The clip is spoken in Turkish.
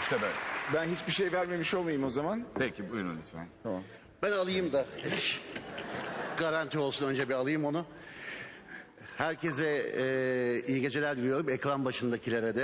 İşte böyle. Ben hiçbir şey vermemiş olmayayım o zaman. Peki buyurun lütfen. Tamam. Ben alayım da garanti olsun önce bir alayım onu. Herkese e, iyi geceler diliyorum ekran başındakilere de.